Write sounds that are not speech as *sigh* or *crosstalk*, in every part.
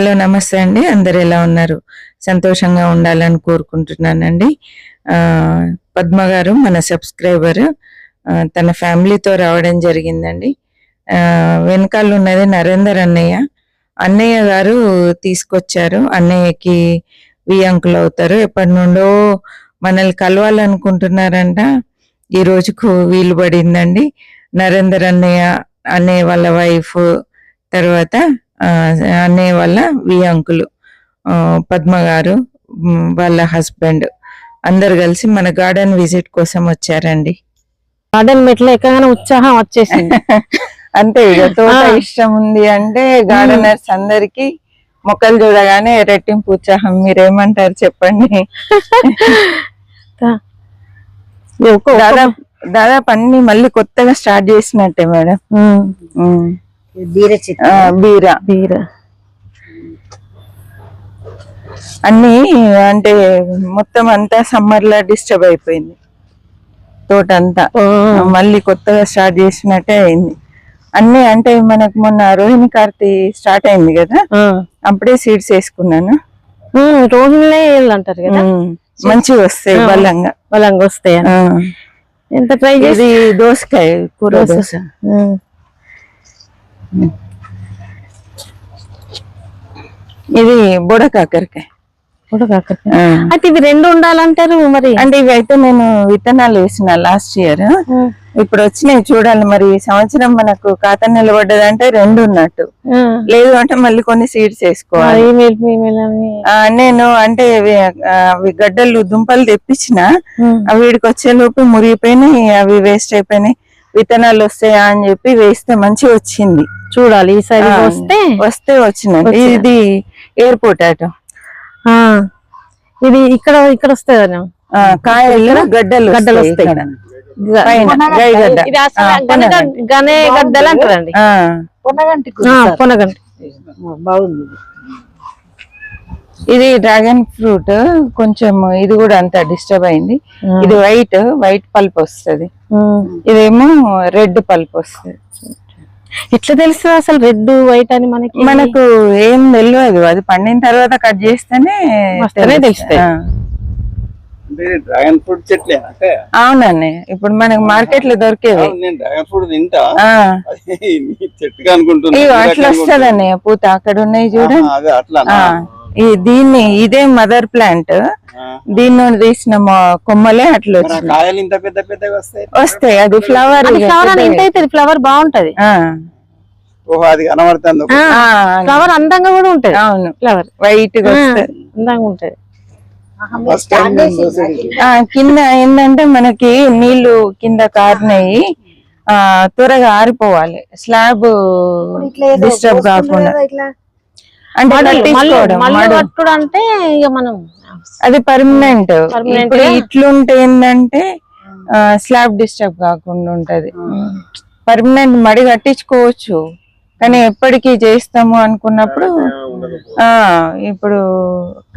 Hello నమస్తే అండి. అందరు ఎలా ఉన్నారు? సంతోషంగా ఉండాలని కోరుకుంటున్నానండి. పద్మ గారు మన సబ్స్క్రైబర్ తన ఫ్యామిలీతో రావడం జరిగిందండి. వెనకాల ఉన్నది నరేందర్ అన్నయ్య. అన్నయ్య గారు తీసుకొచ్చారు. అన్నయ్యకి వి అంకుల్ అవుతారు. ఎప్పటి నుండో మనల్ని కలవాలనుకుంటున్నారంట. ఈ రోజుకు వీలు పడిందండి. నరేందర్ అన్నయ్య అన్నయ్య వాళ్ళ వైఫ్ తర్వాత అన్నయ్య వాళ్ళ వి అంకులు పద్మ గారు వాళ్ళ హస్బెండ్ అందరు కలిసి మన గార్డెన్ విజిట్ కోసం వచ్చారండి. గార్డెన్ మెట్లు ఎక్కగానే ఉత్సాహం వచ్చేసింది. *laughs* అంతే ఇక తోట. ఇష్టం ఉంది అంటే గార్డెనర్స్ అందరికి మొక్కలు చూడగానే రెట్టింపు ఉత్సాహం. మీరేమంటారు చెప్పండి? *laughs* దాదాపు దాదాపు అన్ని మళ్ళీ కొత్తగా స్టార్ట్ చేసినట్టే మేడం. బీర బీరా. బీర. అన్ని అంటే మొత్తం అంతా సమ్మర్ లా డిస్టర్బ్ అయిపోయింది. తోట అంతా మళ్ళీ కొత్తగా స్టార్ట్ చేసినట్టే అయింది. అన్ని అంటే మనకు మొన్న రోహిణి కార్తీ స్టార్ట్ అయింది కదా. అప్పుడే సీడ్స్ వేసుకున్నాను. వేయాలి అంటారు కదా? మంచిగా వస్తాయి. బలంగా. బలంగా వస్తాయి. ఎంత ట్రై చేసి ఇది దోసకాయ కూర దోస. ఉమ్, ఇది బుడ కాకరకాయ కూడా కాకరకాయ. అయితే ఇవి రెండు ఉండాలంటారు మరి? అంటే ఇవి అయితే నేను విత్తనాలు వేసిన లాస్ట్ ఇయర్ ఇప్పుడు వచ్చినాయి చూడాలి మరి. ఈ సంవత్సరం మనకు ఖాతా నిలబడ్డదంటే రెండు ఉన్నట్టు. లేదు అంటే మళ్ళీ కొన్ని సీడ్స్ వేసుకోవాలి. నేను అంటే అవి గడ్డలు దుంపలు తెప్పించిన. అవి వీడికి వచ్చే లోపు మురిగిపోయినాయి. అవి వేస్ట్ అయిపోయినాయి. విత్తనాలు వస్తాయా అని చెప్పి వేస్తే మంచిగా వచ్చింది. చూడాలి. ఈసారి ఆ, వస్తే వస్తే వచ్చినాయి వచ్చినాయి. ఇది ఎయిర్ పొటాటో ఆ, ఇది ఇక్కడ ఇక్కడ వస్తుంది కాయలు గడ్డలు గడ్డలు వస్తాయి వస్తాయి. గనే గడ్డలు అంటారండి. ఆ, పొన్నగంటి ఆ, పొనగంటి బాగుంది. ఇది డ్రాగన్ ఫ్రూట్ కొంచెం ఇది కూడా అంత డిస్టర్బ్ అయింది. ఇది వైట్ వైట్ పల్ప్ వస్తది. ఇదేమో రెడ్ పల్ప్ వస్తది. ఎట్లా తెలుస్తుంది అసలు రెడ్ వైట్ అని మనకి? మనకు ఏం తెలియదు. అది పండిన తర్వాత కట్ చేస్తేనే తెలుస్తాయి. డ్రాగన్ ఫ్రూట్ చెట్లే అవునండి. ఇప్పుడు మనకి మార్కెట్లో దొరికేవి నేను డ్రాగన్ ఫ్రూట్ తింటా. చెట్టుగా అనుకుంటున్నా అట్లా వస్తదండి. పూత అక్కడ ఉన్నాయి చూడండి అట్లా దీన్ని ఇదే మదర్ ప్లాంట్. దీని నుండి తీసిన మొ- కొమ్మలే అట్లా వచ్చినాయి కాయలు ఇంత పెద్ద పెద్దగా వస్తాయి? వస్తాయి. అది ఫ్లవర్ అది ఫ్లవర్ బాగుంటది. ఫ్లవర్ అందంగా కూడా ఉంటది. అవును. ఫ్లవర్ వైట్గా వస్తాయి. అందంగా ఉంటది. కింద ఏంటంటే మనకి నీళ్ళు కింద కారినాయి ఆ త్వరగా ఆరిపోవాలి. స్లాబ్ డిస్టర్బ్ కాకుండా. అంటే ఇక మనం అది పర్మనెంట్ ఇప్పుడు? ఇట్లుంటే ఏంటంటే స్లాబ్ డిస్టర్బ్ కాకుండా ఉంటది. పర్మనెంట్ మడి కట్టించుకోవచ్చు. కానీ ఎప్పటికీ చేస్తాము అనుకున్నప్పుడు ఆ ఇప్పుడు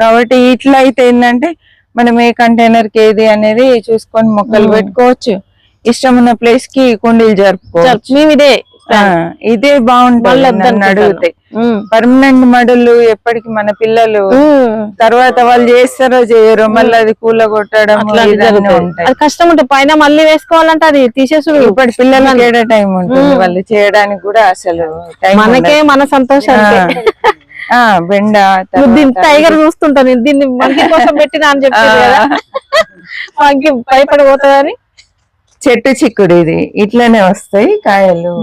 కాబట్టి ఇట్లా అయితే ఏంటంటే మనం ఏ కంటైనర్కి ఏది అనేది చూసుకొని మొక్కలు పెట్టుకోవచ్చు. ఇష్టం ఉన్న ప్లేస్కి కుండీలు జరుపుకోవచ్చు. మేము ఇదే ఇదే బాగుంటుంది. అడిగితే. పర్మనెంట్ మడులు ఎప్పటికి మన పిల్లలు. తర్వాత వాళ్ళు చేస్తారో చేయరో మళ్ళీ అది కూల కొట్టడం అది కష్టం ఉంటుంది. పైన మళ్ళీ వేసుకోవాలంటే అది తీసేసుడు. ఇప్పటి పిల్లలకి ఏడా టైం ఉంటుంది? వాళ్ళు చేయడానికి కూడా అసలు మనకే మన సంతోషానికి. ఆ. బెండ దీన్ని టైగర్ చూస్తుంటాను దీన్ని మంకి కోసం పెట్టినా అని చెప్పారు కదా. మంకి భయపడిపోతుందని. చెట్టు చిక్కుడు ఇది. ఇట్లనే వస్తాయి కాయలు.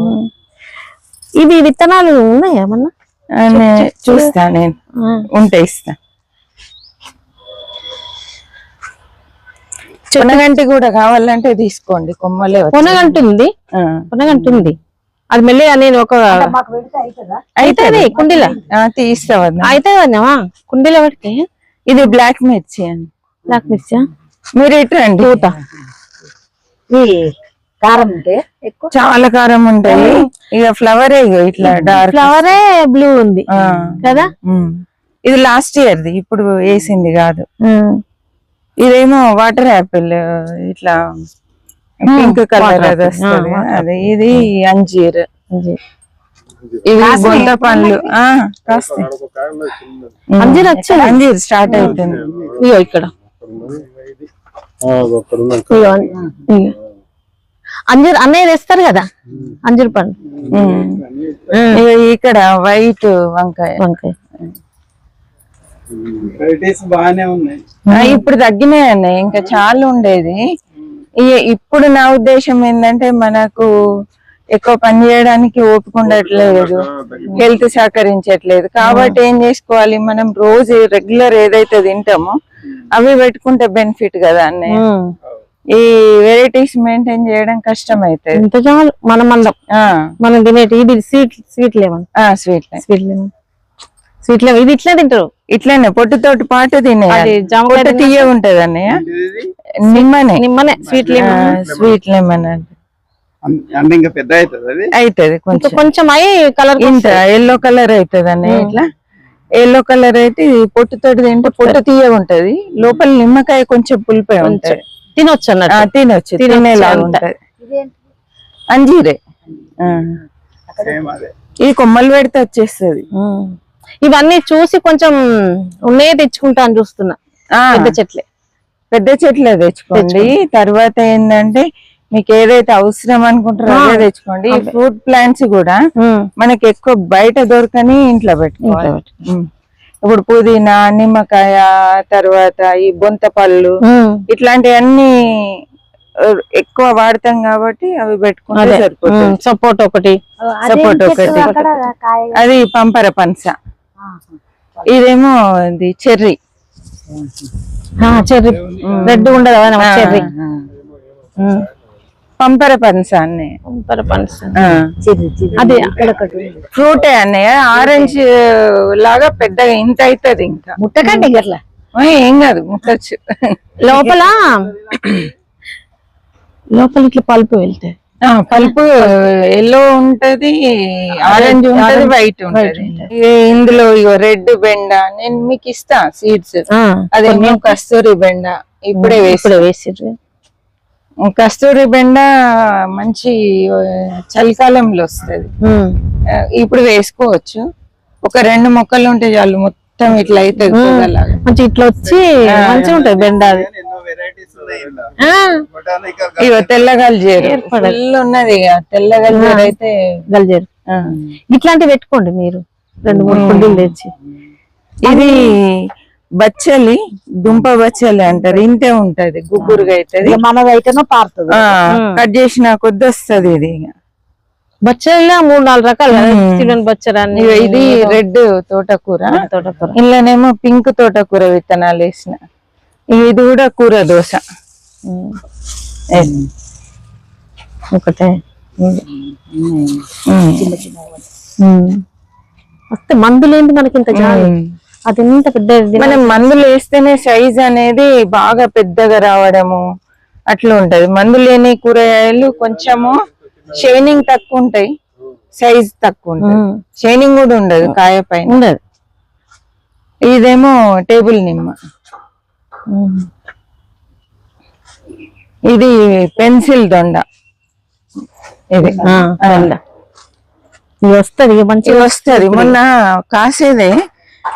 ఇది విత్తనాలు ఉన్నాయా ఏమన్నా? చూస్తా నేను ఉంటే ఇస్తా. పొనగంటి కూడా కావాలంటే తీసుకోండి కొమ్మలే ఆ. కొనగంటుంది అది మెల్లిగా నేను ఒక అయితే కుండీల. తీస్తా. అయితే వదినావా కుండీలో పెడితే? ఇది బ్లాక్ మిర్చి అని బ్లాక్ మిర్చా? మీరు ఇటు రండి. కారం ఉంటే ఎక్కువ? చాలా కారం ఉంటాయి. ఇక ఫ్లవర్ ఇట్లా డార్క్ ఫ్లవరే బ్లూ ఉంది. కదా? ఇది లాస్ట్ ఇయర్ది ఇప్పుడు వేసింది కాదు. ఇదేమో వాటర్ యాపిల్ ఇట్లా పింక్ కలర్ అది. వస్తుంది. అది ఇది అంజీర్. ఇవి బొంత పండ్లు. ఆ కాస్తాయి. అంజీర్ వచ్చింది. అంజీర్ స్టార్ట్ అవుతుంది ఇక్కడ. అంజీర్ అన్నయ్య తెస్తారు కదా? అంజీర్ పండు. ఇక్కడ వైట్ వంకాయ. వంకాయ. ఇప్పుడు తగ్గినాయండి ఇంకా చాలా ఉండేది. ఇప్పుడు నా ఉద్దేశం ఏంటంటే మనకు ఎక్కువ పని చేయడానికి ఓపిక ఉండట్లేదు. హెల్త్ సహకరించట్లేదు. కాబట్టి ఏం చేసుకోవాలి? మనం రోజు రెగ్యులర్ ఏదైతే తింటామో అవి పెట్టుకుంటే బెనిఫిట్ కదా అన్నయ్య. ఈ వెరైటీస్ మెయింటైన్ చేయడం కష్టం అవుతుంది ఇంత చాలు మన మందం. మనం తినేటి ఇది sweet sweet lemon sweet sweet lemon sweet lemon ఇది ఇట్లా తింటారు. ఇట్లనే పొట్టుతోటి పాటు తినేయాలి జామకాయ పొట్టు తీయ ఉంటది అన్నయ్య. నిమ్మనే. నిమ్మనే స్వీట్ లెమన్ స్వీట్ లెమన్ అంటే. అం- అంటే ఇంకా పెద్ద అవుతుంది అది? అవుతుంది ఇంకా కొంచెం. కొంచెం అయి కలర్ ఇంత ఎల్లో కలర్ అవుతుంది అన్నయ్య ఇట్లా. ఎల్లో కలర్ అయితే పొట్టుతోటి తింటే పొట్టు తీయ ఉంటది. లోపల నిమ్మకాయ కొంచెం పులిపోయి ఉంటది. తినొచ్చు అన్నట్టు తినొచ్చు. తినేలాగా. ఉంటది. ఇదేంటి? అంజీరే. ఇది కొమ్మలు పెడితే వచ్చేస్తుంది. ఇవన్నీ చూసి కొంచెం ఉన్నాయే తెచ్చుకుంటా అని చూస్తున్నా. ఆ, పెద్ద చెట్లే. పెద్ద చెట్లే తెచ్చుకోండి. తర్వాత ఏంటంటే మీకు ఏదైతే అవసరం అనుకుంటారో అదే తెచ్చుకోండి. ఈ ఫ్రూట్ ప్లాంట్స్ కూడా. మనకి ఎక్కువ బయట దొరకని ఇంట్లో పెట్టుకోవాలి. ఇప్పుడు పుదీనా నిమ్మకాయ తర్వాత ఈ బొంత పళ్ళు. ఇట్లాంటివన్నీ ఎక్కువ వాడతాం కాబట్టి అవి పెట్టుకుంటే సరిపోతుంది. సపోర్ట్ ఒకటి. సపోర్ట్ ఒకటి. అది పంపర పనస ఇదేమో ఇది చెర్రీ. చెర్రీ. రెడ్ ఉండదు చెర్రీ. పంపర పనస అన్నయ్య. చిరు చిరు అది. ఫ్రూటే అన్నయ్య. ఆరెంజ్ లాగా పెద్దగా ఇంత అవుతుంది ఇంకా. ముట్టకండి గట్ల ఆ, ఏం కాదు ముట్టచ్చు. లోపల? లోపల ఇట్లా పల్పు వెళ్తాయి ఆ, పల్పు ఎల్లో ఉంటది ఆరెంజ్ ఉంటది వైట్ ఉంటది. ఇందులో ఇగో రెడ్ బెండ నేను మీకు ఇస్తా సీడ్స్. అదేమో కస్తూరి బెండ ఇప్పుడే వేసి వేసిర్రు. కస్తూరి బెండ మంచి చలికాలంలో వస్తది. ఇప్పుడు వేసుకోవచ్చు. ఒక రెండు మొక్కలు ఉంటే చాలు మొత్తం ఇట్లా పొగలాగా. మంచి ఇట్లా వచ్చి మంచిగా ఉంటది బెండ అది. తెల్లగల్జేరు ఫుల్ ఉన్నది ఇక తెల్లగల్జేరు అయితే గల్జేరు. ఆ. ఇట్లాంటివి పెట్టుకోండి మీరు. రెండు మూడు కుండీలు తెచ్చి. ఇది బచ్చలి దుంప బచ్చలి అంటారు. ఇంతే ఉంటది గుగ్గురుగా అవుతది మనదైతేనో పారుతుంది. కట్ చేసిన కొద్ది వస్తది ఇది ఇక. బచ్చలలో మూడు నాలుగు రకాలు బచ్చరాన్ని ఇది రెడ్ తోటకూర. తోటకూర. ఇందులోనేమో పింక్ తోటకూర విత్తనాలు వేసిన. ఇది కూడా కూర దోశ. ఒకటే. వస్తే మందులు ఏంటి మనకి ఇంత జాలి. అది ఇంత పెద్ద మనం మందులు వేస్తేనే సైజ్ అనేది బాగా పెద్దగా రావడము అట్లా ఉంటది. మందు లేని కూరగాయలు కొంచెము షైనింగ్ తక్కువ ఉంటాయి. సైజ్ తక్కువ ఉంటుంది. షైనింగ్ కూడా ఉండదు కాయ పైన. ఉండదు. ఇదేమో టేబుల్ నిమ్మ. ఇది పెన్సిల్ దొండ. ఇది. బెండ. ఇది వస్తది మంచిగా వస్తది. మొన్న కాసేదే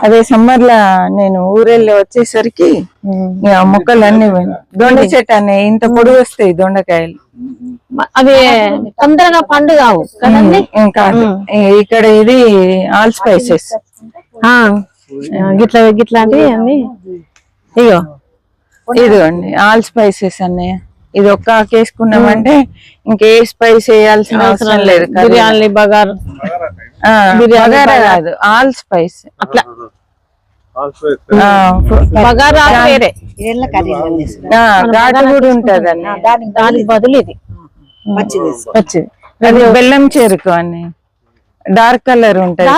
అదే సమ్మర్ లా నేను ఊరెళ్ళి వచ్చేసరికి మొక్కలన్నీ పోయినాయి. దొండ చెట్టు అనే ఇంత పొడుగు వస్తాయి దొండకాయలు. అవి తొందరగా పండు కావు కదండి కాదు ఇక్కడ ఇది ఆల్ స్పైసెస్ ఆ, గిట్ల గిట్లాంటివి అన్ని? ఇగో ఇదిగోండి ఆల్ స్పైసెస్ అన్నయ్య. ఇది ఒక్క ఆకేసుకున్నామంటే ఇంకే స్పైస్ వేయాల్సిన అవసరం లేదు. బిర్యానీ బగార్. బగారా బగారా. కాదు ఆల్ స్పైస్. అట్లా. బగారా వేరే. ఘాటు కూడా ఉంటది దానికి బదులు ఇది. వచ్చింది బెల్లం చెరుకు అని. డార్క్ కలర్ ఉంటది?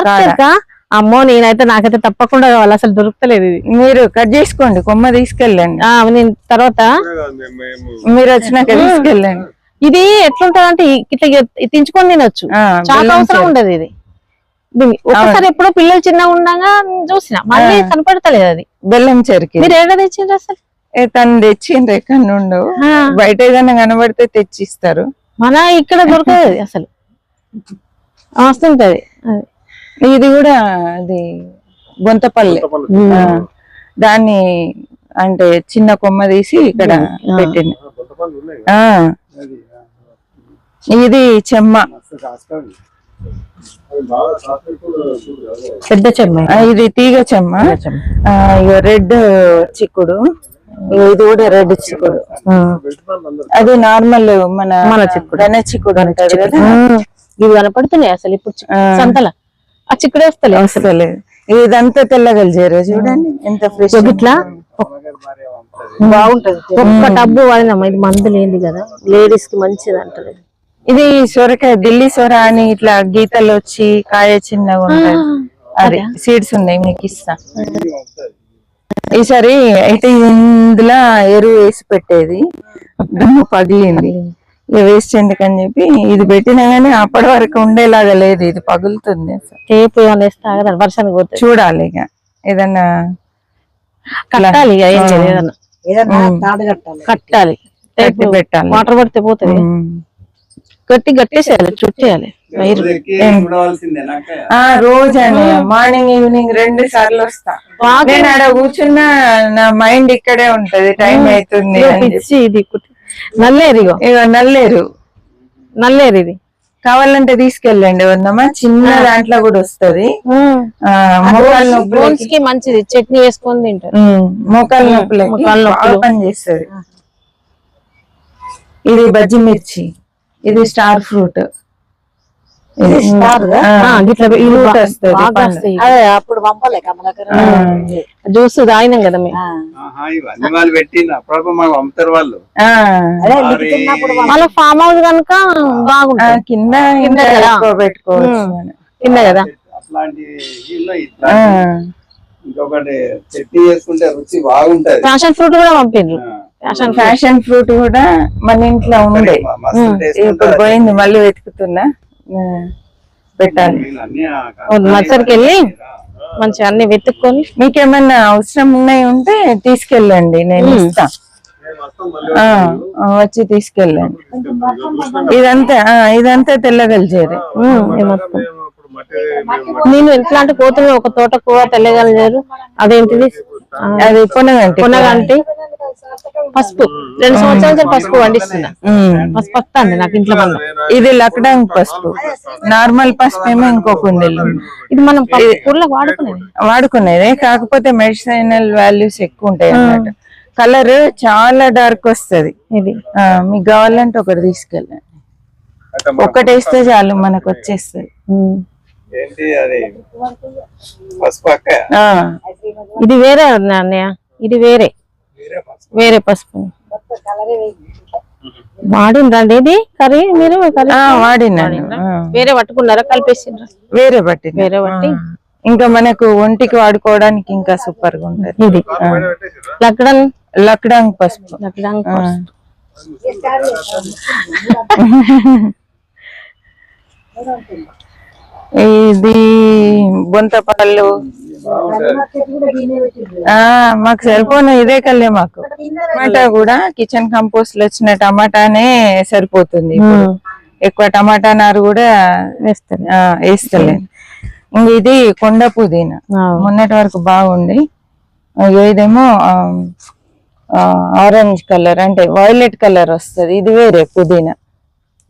అమ్మో నేనైతే నాకైతే తప్పకుండా కావాలి. అసలు దొరుకుతలేదు ఇది. మీరు కట్ చేసుకోండి. కొమ్మ తీసుకెళ్ళండి. ఆ, నేను తర్వాత మీరు వచ్చినాక తీసుకెళ్ళండి. ఇది ఎట్లుంటది అంటే ఇట్లా తించుకొని తినొచ్చు. ఆ, చాలా అవసరం. ఉండదు ఇది. ఒకసారి ఎప్పుడో పిల్లలు చిన్నగా ఉండగా చూసిన మళ్ళీ కనపడతలేదు అది. బెల్లం చెరుకు. మీరు ఏడ తెచ్చిండ్రు అసలు? ఏ తను తెచ్చిండ్రు ఎక్కడ నుండో. ఆ, బయట ఏదైనా కనబడితే తెచ్చిస్తారు. మన ఇక్కడ దొరకదు అది అసలు. వస్తుంటది అది. ఇది కూడా అది బొంతపల్లి. దాన్ని అంటే చిన్న కొమ్మ తీసి ఇక్కడ పెట్టింది. ఆ, అది, ఆ, ఇది చెమ్మ. పెద్ద చెమ్మ. ఇది తీగ చెమ్మ. రెడ్ చిక్కుడు. ఇది కూడా రెడ్ చిక్కుడు. అది నార్మల్ మన మన చిక్కుడు. గణ చిక్కుడు అంటారు కదా? ఇవి కనపడుతున్నాయి అసలు ఇప్పుడు సంతల? ఆ చిక్కుడే వస్తలే. వస్తలేదు ఇదంతా తెల్లగలిజారు చూడండి ఎంత ఫ్రెష్ ఇట్లా బాగుంటది. ఒక్క టబ్బు వాడినమ్మా ఇది మందు లేని కదా. లేడీస్కి మంచిది అంటారు ఇది సొరకాయ ఢిల్లీ సొర అని ఇట్లా గీతలు వచ్చి కాయ చిన్నగా ఉంటాయి. అది. సీడ్స్ ఉన్నాయి మీకు ఇస్తా. ఈసారి అయితే ఇందులో ఎరువు వేసి పెట్టేది. దుమ్ము పగిలింది. ఇక వేస్ట్ ఎందుకని చెప్పి ఇది పెట్టినా గానీ అప్పటి వరకు ఉండేలాగా లేదు ఇది పగులుతుంది టేపు వర్షానికి పోతుంది చూడాలి ఇక. ఏదన్నా కట్టాలి ఇక ఏం చేయదు ఏదన్నా కట్టాలి. పెట్టాలి. వాటర్ పడితే పోతుంది. గట్టి గట్టేసేయాలి చుట్టేయాలి. వైరు. ఎక్కి చూడవలసిందే నాకే. ఆ రోజు అండి మార్నింగ్ ఈవినింగ్ రెండు సార్లు వస్తా. నేను ఆడ కూర్చున్నా నా మైండ్ ఇక్కడే ఉంటది టైం అవుతుంది ఇది కుట్టి- నల్లేరు ఇగో నల్లేరు. నల్లేరు ఇది. కావాలంటే తీసుకెళ్ళండి వందమ్మా. చిన్న దాంట్లో కూడా వస్తది. బోన్స్కి మంచిది చట్నీ వేసుకొని తింటారు. మోకాలు నొప్పులు. పని చేస్తుంది. ఇది బజ్జి మిర్చి. ఇది స్టార్ ఫ్రూట్. అప్పుడు పంపలే కమలకర జ్యూస్ తాగినాం కదా మేము. ఇవన్నీ వాళ్ళు మళ్ళీ ఫామ్ హౌస్ కనుక బాగుంటుంది. కింద కదా. పెట్టుకోవచ్చు. కింద కదా? ఇంకొకటి చట్నీ చేసుకుంటే రుచి బాగుంటది. ఫ్రూట్ కూడా పంపిండ్రు. ఆ, ప్యాషన్ ఫ్యాషన్ ఫ్రూట్ కూడా మన ఇంట్లో ఉండే. ఇప్పుడు. పోయింది మళ్ళీ వెతుకుతున్నా. పెట్టాలి. వీళ్ళు అన్నీ ఆ నర్సరీకి వెళ్ళి మంచిగా అన్ని వెతుక్కొని మీకేమన్నా అవసరం ఉన్నాయి ఉంటే తీసుకెళ్ళండి నేను ఇస్తా. వచ్చి తీసుకెళ్ళండి. ఇదంతా ఇదంతా ఈ మొత్తం. నేను ఎట్లా అంటే కోతులు ఒక తోట కూర తెల్లగలిగారు అదేంటిది? అది పొనగంటి పునగంటి పసుపు. రెండు సంవత్సరాల నుంచి పసుపు పండిస్తున్నా. ఉమ్. పసుపు వస్తుంది నాకు ఇంట్లో మనం ఇది లక్డాంగ్ పసుపు. నార్మల్ పసుపు ఏమో ఇంకో కుండీలు ఇది మనం కూరలో వాడుకునేది. వాడుకునేది. కాకపోతే మెడిసినల్ వాల్యూస్ ఎక్కువ ఉంటాయి అన్నమాట కలర్ చాలా డార్క్ వస్తది. ఇది. మీకు కావాలంటే ఒకటి తీసుకెళ్ళండి. ఒకటి వేస్తే చాలు మనకు వచ్చేస్తుంది. ఏంటి అది? పసుపు అక్క? ఆ, ఇది వేరే అన్నయ్య. ఇది వేరే. వేరే పసుపు. వాడిందండి ఇది కర్రీ మీరు? వాడినాను ఆ, వేరే పట్టుకున్నారా? కలిపేసిండ్రా? వేరే బట్టి వేరే బట్టి ఇంకా మనకు ఒంటికి వాడుకోవడానికి ఇంకా సూపర్గా ఉంటది. ఇది. లక్కడం? లక్డాంగ్ పసుపు. లక్కడం ఆ. *laughs* *laughs* ఇది బొంతపళ్ళు. ఆ మాకు సెల్ ఫోన్ ఇదే కల్లే మాకు. టమాటా కూడా కిచెన్ కంపోస్ట్లో వచ్చిన టమాటానే సరిపోతుంది. ఎక్కువ టమాటా నారు కూడా వేస్తలేదు ఇది కొండ పుదీనా. మొన్నటి వరకు బాగుంది. ఇదేమో ఆరెంజ్ కలర్ అంటే వైలెట్ కలర్ వస్తది. ఇది వేరే పుదీనా.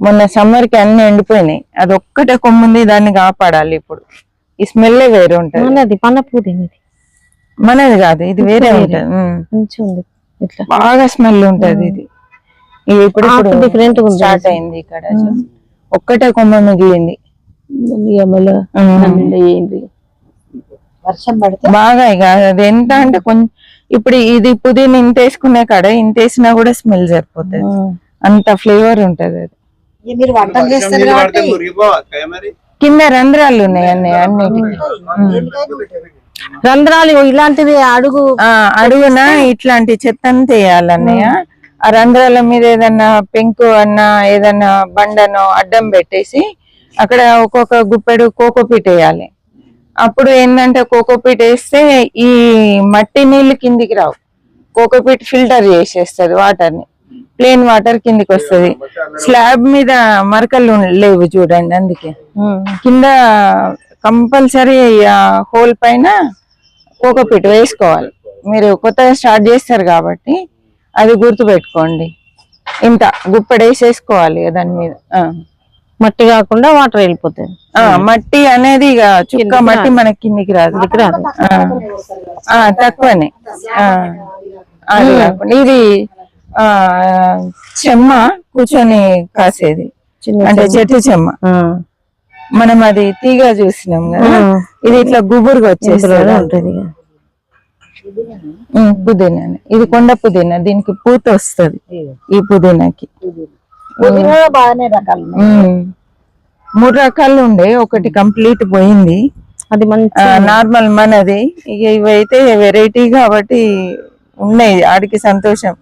మొన్న సమ్మర్కి అన్ని ఎండిపోయినాయి. అది ఒక్కటే కొమ్ముంది దాన్ని కాపాడాలి ఇప్పుడు. ఈ స్మెల్ వేరే ఉంటది. మనది మనది కాదు ఇది వేరే ఉంటది. ఉంది. ఇట్లా. బాగా స్మెల్ ఉంటది ఇది. ఇప్పుడు ఉంది. స్టార్ట్ అయింది ఇక్కడ. ఒక్కటే కొమ్మ మిగిలింది. వర్షం పడితే? బాగా ఇక అది ఎంత అంటే కొంచెం ఇప్పుడు ఇది పుదీనా ఇంత వేసుకునే కాడ ఇంత వేసినా కూడా స్మెల్ సరిపోతుంది. అంత ఫ్లేవర్ ఉంటది అది. మీరు వంటలు చేస్తారు కాబట్టి కింద రంధ్రాలు ఉన్నాయి అన్ని అన్నిటికి రంధ్రాలు ఇగో ఇలాంటిది అడుగు ఆ అడుగున ఇట్లాంటి చెత్త అంతా వేయాలన్నయ్య ఆ రంధ్రాల మీద ఏదన్నా పెంకు అన్న ఏదన్నా బండనో అడ్డం పెట్టేసి అక్కడ ఒక్కొక్క గుప్పెడు కోకోపీట్ వేయాలి. అప్పుడు ఏంటంటే కోకోపీట్ వేస్తే ఈ మట్టి నీళ్ళు కిందికి రావు. కోకోపీట్ ఫిల్టర్ చేసేస్తుంది వాటర్ని ప్లేన్ వాటర్ కిందికి వస్తది. స్లాబ్ మీద మరకలు లేవు చూడండి అందుకే. కింద కంపల్సరీ హోల్ పైన కోకోపీట్ వేసుకోవాలి. మీరు కొత్తగా స్టార్ట్ చేస్తారు కాబట్టి అది గుర్తు పెట్టుకోండి. ఇంత గుప్పెడు వేసేసుకోవాలి ఇక దాని మీద. మట్టి కాకుండా వాటర్ వెళ్ళిపోతుంది. మట్టి అనేది ఇక చుక్క మట్టి మనకి కిందికి రాదు. రాదు. తక్కువనే. అది కాకుండా ఇది చెమ్మ కూర్చొని కాసేది. చిన్న అంటే చెట్టు చెమ్మ. ఆ. మనం అది తీగ చూసినాం కదా ఆ. ఇది ఇట్లా గుబురుగా వచ్చేస్తుంది ఉంటది పుదీనా ఇది కొండ పుదీనా దీనికి పూత వస్తది ఈ పుదీనాకి. మూడు రకాలు ఉండే ఒకటి కంప్లీట్ పోయింది. అది మంచి నార్మల్ మనది. ఇక ఇవైతే వెరైటీ కాబట్టి ఉన్నాయి ఆడికి సంతోషం.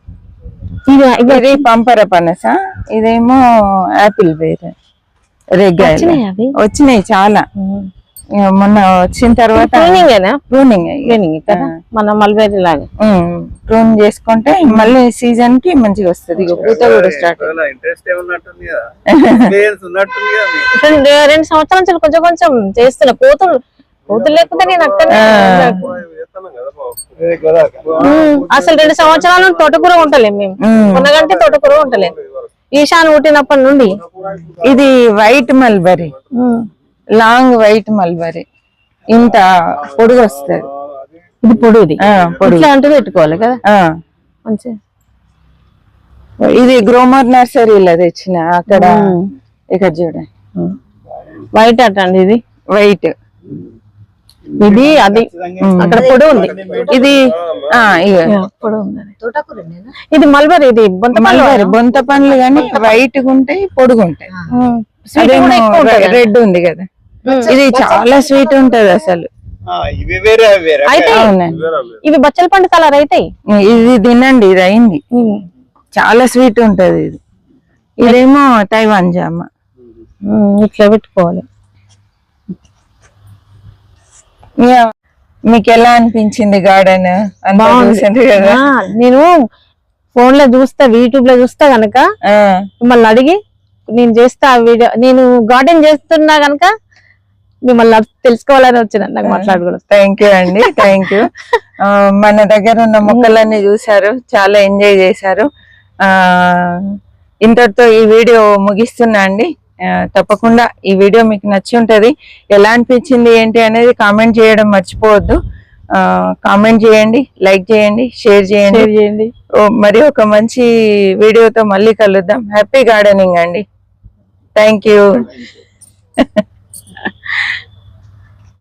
ఇది పంపర పనస? ఇదేమో యాపిల్ వేరే. రెగ్గాయలు. వచ్చినాయి చాలా. మొన్న వచ్చిన తర్వాత ప్రూనింగ్ మన మల్బేరీ లాగా. ప్రూన్ చేసుకుంటే మళ్ళీ సీజన్కి మంచిగా వస్తుంది. పూత కూడా స్టార్ట్. రెండు సంవత్సరాల నుంచి కొంచెం కొంచెం చేస్తున్నా. కోతులు లేకపోతే నేను అక్కడనే అసలు రెండు సంవత్సరాల నుండి తోటకూర ఉంటలేం మేము. కొన్నగంటే తోటకూర ఉంటలేం ఈశాన్ పుట్టినప్పటి నుండి ఇది white mulberry. Long white mulberry. ఇంత పొడుగు వస్తుంది. ఇది పొడుగుది. ఆ, పొడుగు. ఇట్లా అంటే పెట్టుకోవాలి కదా? ఆ. మంచి ఇది గ్రోమర్ నర్సరీలో తెచ్చిన అక్కడ. ఇక్కడ చూడండి వైట్ అట అండి ఇది? వైట్. ఇది అది అక్కడ పొడి ఉంది. ఇది? ఇది మల్బరీ ఇది బొంత మల్బరీ. బొంత పండ్లు కానీ వైట్గా ఉంటాయి పొడుగు ఉంటాయి. రెడ్ ఉంది కదా. ఇది చాలా స్వీట్ ఉంటది అసలు. ఆ, ఇవి వేరే అవి వేరే. అయితే ఇవి బచ్చల పండు కలర్ అవుతాయి ఇది తినండి ఇది అయింది. చాలా స్వీట్ ఉంటది ఇది. ఇదేమో తైవాన్ జామ. ఇట్లా పెట్టుకోవాలి ఇక మీకు ఎలా అనిపించింది గార్డెన్? కదా. నేను ఫోన్లో చూస్తా యూట్యూబ్లో చూస్తా గనక మిమ్మల్ని అడిగి నేను చేస్తా ఆ వీడియో నేను గార్డెన్ చేస్తున్నా గనక మిమ్మల్ని తెలుసుకోవాలని వచ్చిన నాకు మాట్లాడుకోవడం థ్యాంక్ యూ అండి థ్యాంక్ యూ మన దగ్గర ఉన్న మొక్కలన్నీ చూశారు చాలా ఎంజాయ్ చేశారు. ఆ ఇంతటితో ఈ వీడియో ముగిస్తున్నా అండి. తప్పకుండా ఈ వీడియో మీకు నచ్చి ఉంటది. ఎలా అనిపించింది ఏంటి అనేది కామెంట్ చేయడం మర్చిపోవద్దు. కామెంట్ చేయండి లైక్ చేయండి షేర్ చేయండి. షేర్ చేయండి. ఓ, మరి ఒక మంచి వీడియోతో మళ్ళీ కలుద్దాం. హ్యాపీ గార్డెనింగ్ అండి. Thank you *laughs*